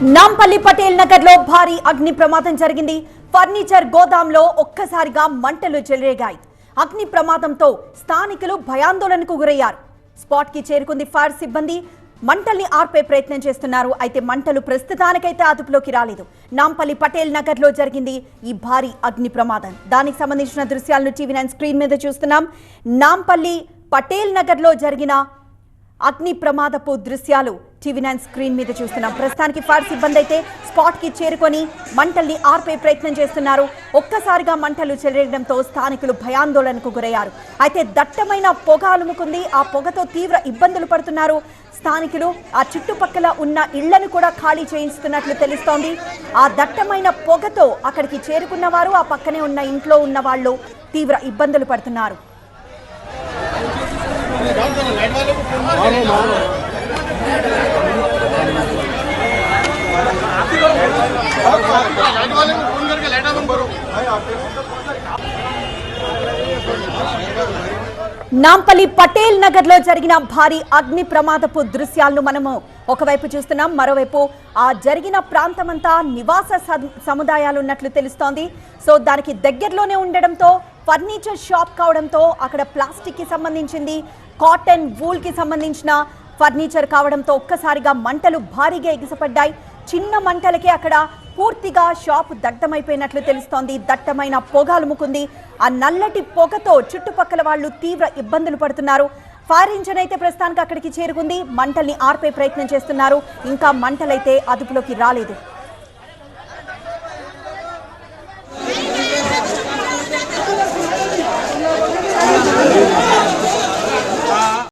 నాంపల్లి పటేల్ నగర్లో భారీ అగ్ని ప్రమాదం జరిగింది. ఫర్నిచర్ గోదాంలో ఒక్కసారిగా మంటలు చెలరేగాయి. అగ్ని ప్రమాదంతో స్థానికులు భయాందోళనకు గురయ్యారు. స్పాట్కి చేరుకుంది ఫైర్ సిబ్బంది. మంటల్ని ఆర్పే ప్రయత్నం చేస్తున్నారు. అయితే మంటలు ప్రస్తుతానికైతే అదుపులోకి రాలేదు. నాంపల్లి పటేల్ నగర్లో జరిగింది ఈ భారీ అగ్ని ప్రమాదం. దానికి సంబంధించిన దృశ్యాలను టీవీ నైన్ స్క్రీన్ మీద చూస్తున్నాం. నాంపల్లి పటేల్ నగర్లో జరిగిన అగ్ని ప్రమాదపు దృశ్యాలు టీవీ నైన్ స్క్రీన్ మీద చూస్తున్నాం. ప్రస్తుతానికి ఫైర్ సిబ్బంది అయితే స్పాట్కి చేరుకొని మంటల్ని ఆర్పే ప్రయత్నం చేస్తున్నారు. ఒక్కసారిగా మంటలు చెలరేయడంతో స్థానికులు భయాందోళనకు గురయ్యారు. అయితే దట్టమైన పొగ అలుముకుంది. ఆ పొగతో తీవ్ర ఇబ్బందులు పడుతున్నారు స్థానికులు. ఆ చుట్టుపక్కల ఉన్న ఇళ్ళను కూడా ఖాళీ చేయిస్తున్నట్లు తెలుస్తోంది. ఆ దట్టమైన పొగతో అక్కడికి చేరుకున్న వారు ఆ పక్కనే ఉన్న ఇంట్లో ఉన్న వాళ్ళు తీవ్ర ఇబ్బందులు పడుతున్నారు. నాంపల్లి పటేల్ నగర్లో జరిగిన భారీ అగ్ని ప్రమాదపు దృశ్యాలను మనము ఒకవైపు చూస్తున్నాం మరోవైపు ఆ జరిగిన ప్రాంతమంతా నివాస సముదాయాలు ఉన్నట్లు తెలుస్తోంది. సో దానికి దగ్గరలోనే ఉండడంతో ఫర్నిచర్ షాప్ కావడంతో అక్కడ ప్లాస్టిక్కి సంబంధించింది కాటన్ వూల్కి సంబంధించిన ఫర్నిచర్ కావడంతో ఒక్కసారిగా మంటలు భారీగా ఎగిసిపడ్డాయి. చిన్న మంటలకే అక్కడ పూర్తిగా షాప్ దగ్ధమైపోయినట్లు తెలుస్తోంది. దట్టమైన పొగాలు ముకుంది. ఆ నల్లటి పొగతో చుట్టుపక్కల వాళ్ళు తీవ్ర ఇబ్బందులు పడుతున్నారు. ఫైర్ ఇంజన్ అయితే ప్రస్తుతానికి అక్కడికి చేరుకుంది. మంటల్ని ఆర్పే ప్రయత్నం చేస్తున్నారు. ఇంకా మంటలైతే అదుపులోకి రాలేదు.